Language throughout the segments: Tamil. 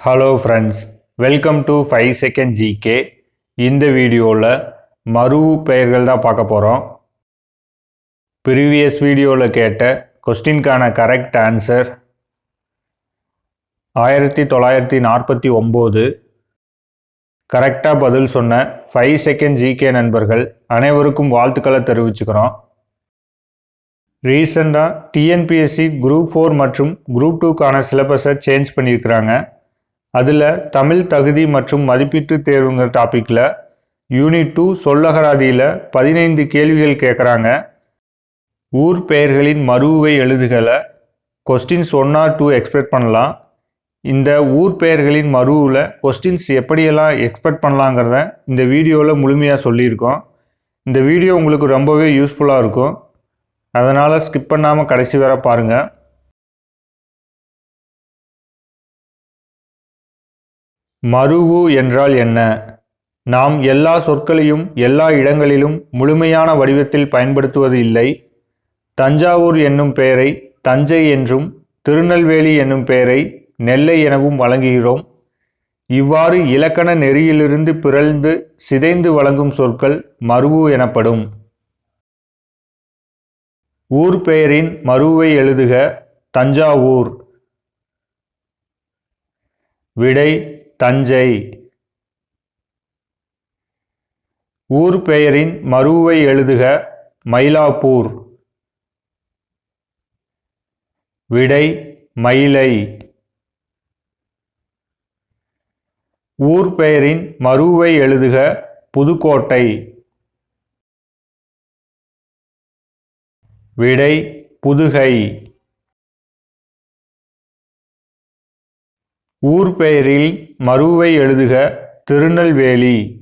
Hello friends welcome to five second GK இந்த வீடியோவில் மறு பெயர்கள் தான் பார்க்க போகிறோம் ப்ரீவியஸ் வீடியோவில் கேட்ட கொஸ்டின்கான கரெக்ட் ஆன்சர் ஆயிரத்தி தொள்ளாயிரத்தி நாற்பத்தி ஒம்பது. கரெக்டாக பதில் சொன்ன ஃபைவ் செகண்ட் ஜிகே நண்பர்கள் அனைவருக்கும் வாழ்த்துக்களை தெரிவிச்சுக்கிறோம். ரீசெண்டாக டிஎன்பிஎஸ்சி குரூப் ஃபோர் மற்றும் குரூப் டூக்கான சிலபஸை சேஞ்ச் பண்ணியிருக்கிறாங்க. அதில் தமிழ் தகுதி மற்றும் மதிப்பீட்டு தேர்வுங்கிற டாப்பிக்கில் யூனிட் டூ சொல்லகராதியில் பதினைந்து கேள்விகள் கேட்குறாங்க ஊர் பெயர்களின் மறுவை எழுதுகளை questions one or two expect பண்ணலாம். இந்த ஊர் பெயர்களின் மறுவில் கொஸ்டின்ஸ் எப்படியெல்லாம் எக்ஸ்பெக்ட் பண்ணலாங்கிறத இந்த வீடியோவில் முழுமையாக சொல்லியிருக்கோம். இந்த வீடியோ உங்களுக்கு ரொம்பவே யூஸ்ஃபுல்லாக இருக்கும். அதனால் ஸ்கிப் பண்ணாமல் கடைசி வரை பாருங்கள் மறுவு என்றால் என்ன? நாம் எல்லா சொற்களையும் எல்லா இடங்களிலும் முழுமையான வடிவத்தில் பயன்படுத்துவது இல்லை. தஞ்சாவூர் என்னும் பெயரை தஞ்சை என்றும் திருநெல்வேலி என்னும் பெயரை நெல்லை எனவும் வழங்குகிறோம். இவ்வாறு இலக்கண நெறியிலிருந்து பிறழ்ந்து சிதைந்து வழங்கும் சொற்கள் மருவு எனப்படும். ஊர் பெயரின் மருவை எழுதுக தஞ்சாவூர். விடை தஞ்சை. ஊர் பெயரின் மருவை எழுதுக மயிலாப்பூர். விடை மயிலை. ஊர் பெயரின் மருவை எழுதுக புதுக்கோட்டை. விடை புதுகை. ஊர் பெயரில் மருவை எழுதுக திருநெல்வேலி.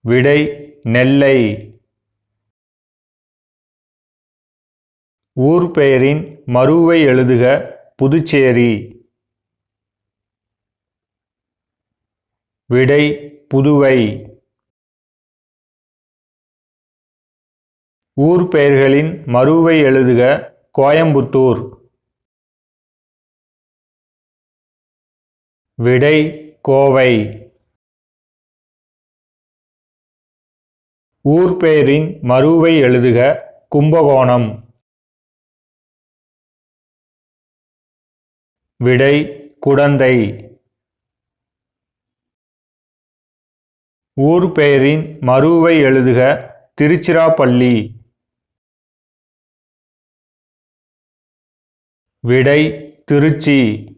விடை நெல்லை. ஊர் பெயரின் மருவை எழுதுக புதுச்சேரி. விடை புதுவை. ஊர் பெயர்களின் மருவை எழுதுக கோயம்புத்தூர். விடை கோவை. ஊர்பேரின் மருவை எழுதுக கும்பகோணம். விடை குடந்தை. ஊர்பெயரின் மருவை எழுதுக திருச்சிராப்பள்ளி. விடை திருச்சி.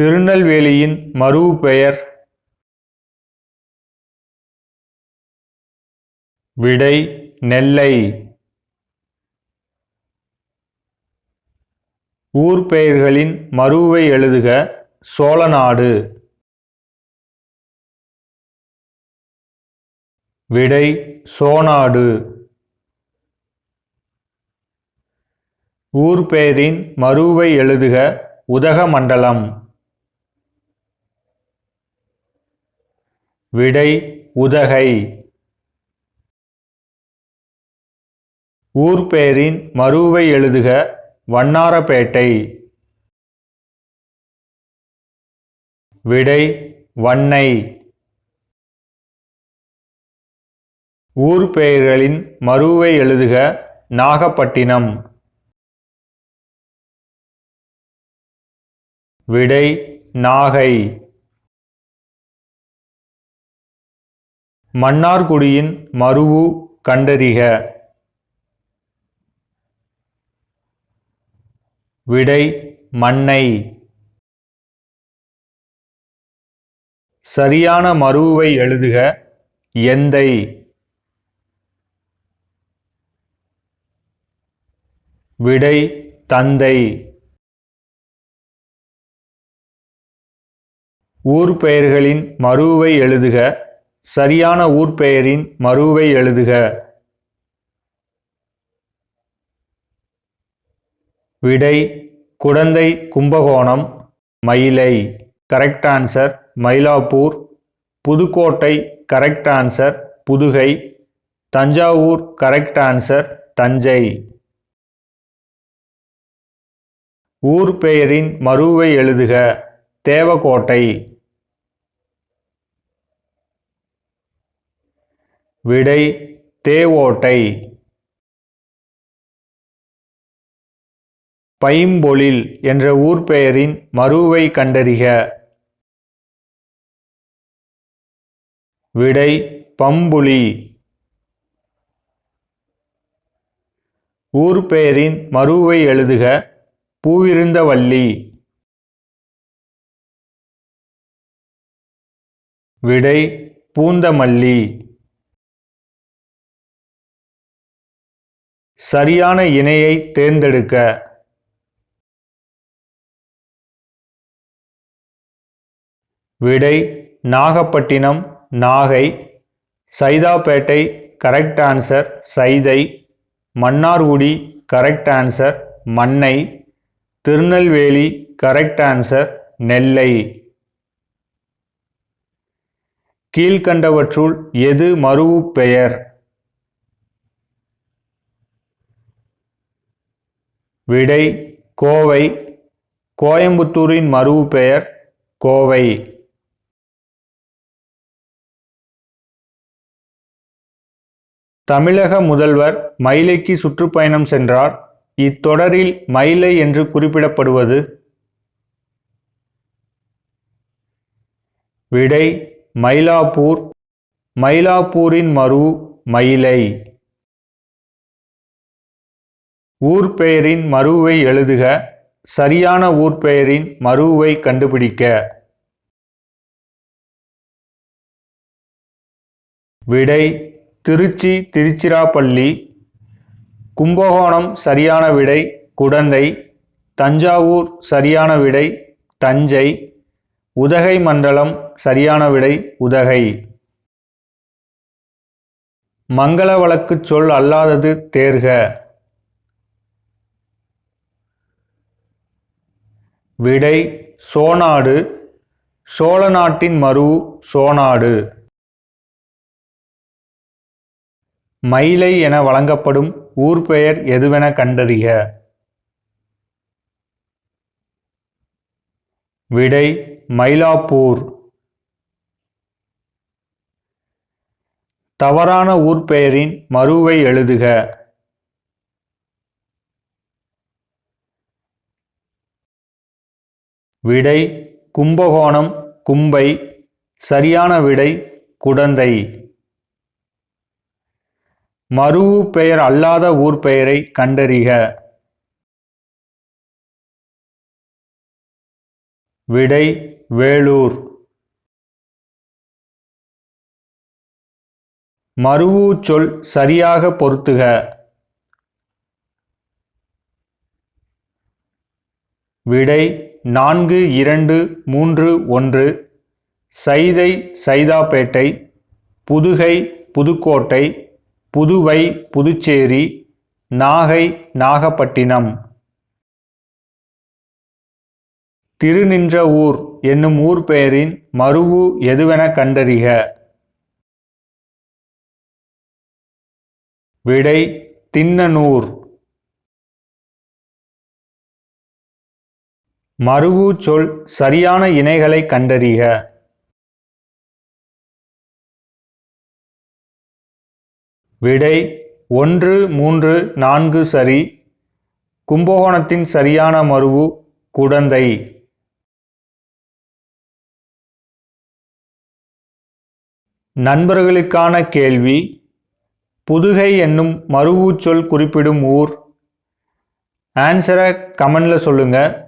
திருநெல்வேலியின் மருவு பெயர் விடை நெல்லை. ஊர் பெயர்களின் மருவை எழுதுக சோழநாடு. விடை சோனாடு. ஊர் பெயரின் மருவை எழுதுக உதகமண்டலம். விடை உதகை. ஊர்பேரின் மருவை எழுதுக வண்ணாரப்பேட்டை. விடை வண்ணை ஊர் பெயர்களின் மருவை எழுதுக நாகப்பட்டினம். விடை நாகை. மன்னார்குடியின் மருவு கண்டறிக. விடை மண்ணை சரியான மருவை எழுதுக எந்தை. விடை தந்தை. ஊர் பெயர்களின் மருவை எழுதுக சரியான ஊர்பெயரின் மருவை எழுதுக. விடை Kudanthai Kumbakonam Mylai. Correct answer Mylapore. Pudukkottai correct answer Pudugai. Thanjavur correct answer Thanjai. ஊர் பெயரின் மருவை எழுதுக. தேவக்கோட்டை விடை தேவோட்டை பைம்பொழில் என்ற ஊர் பெயரின் மருவை கண்டறிக. விடை பம்புலி. ஊர் பெயரின் மருவை எழுதுக. பூவிருந்த வள்ளி விடை பூந்தமல்லி. சரியான இணையை தேர்ந்தெடுக்க. விடை Nagapattinam Nagai. Saidapet correct answer Saidai. Mannargudi correct answer Mannai. Tirunelveli correct answer Nellai. கீழ்கண்டவற்றுள் எது மறுவு பெயர் விடை கோவை கோயம்புத்தூரின் மறுவு பெயர் கோவை. தமிழக முதல்வர் மயிலைக்கு சுற்றுப்பயணம் சென்றார். இத்தொடரில் மயிலை என்று குறிப்பிடப்படுவது விடை மயிலாப்பூர் மயிலாப்பூரின் மறு மயிலை. ஊர் பெயரின் மருவை எழுதுக. சரியான ஊர் பெயரின் மருவை கண்டுபிடிக்க. விடை திருச்சி திருச்சிராப்பள்ளி. கும்பகோணம் சரியான விடை குடந்தை. தஞ்சாவூர் சரியான விடை தஞ்சை. உதகை மண்டலம் சரியான விடை உதகை. மங்கள வழக்கு சொல் அல்லாதது தேர்க. விடை சோனாடு. சோழ நாட்டின் மரு சோனாடு. மயிலை என வழங்கப்படும் ஊர் பெயர் எதுவென கண்டறிக. விடை மயிலாப்பூர். தவறான ஊர் பெயரின் மருவை எழுதுக. விடை கும்பகோணம் கும்பை சரியான விடை குடந்தை. மறு பெயர் அல்லாத ஊர் பெயரை கண்டறிக. விடை வேலூர். மருவு சொல் சரியாக பொருத்துக. விடை நான்கு இரண்டு மூன்று ஒன்று சைதை சைதாப்பேட்டை புதுகை புதுக்கோட்டை புதுவை புதுச்சேரி நாகை நாகப்பட்டினம். திருநின்ற ஊர் என்னும் ஊர் பெயரின் மருவு எதுவென கண்டறிக. விடை தின்னனூர். மருவூச்சொல் சரியான இணைகளை கண்டறிக. விடை ஒன்று மூன்று நான்கு சரி. கும்பகோணத்தின் சரியான மருவு குடந்தை. நண்பர்களுக்கான கேள்வி. புதுகை என்னும் மருவூச்சொல் குறிப்பிடும் ஊர். ஆன்சரை கமெண்டில் சொல்லுங்கள்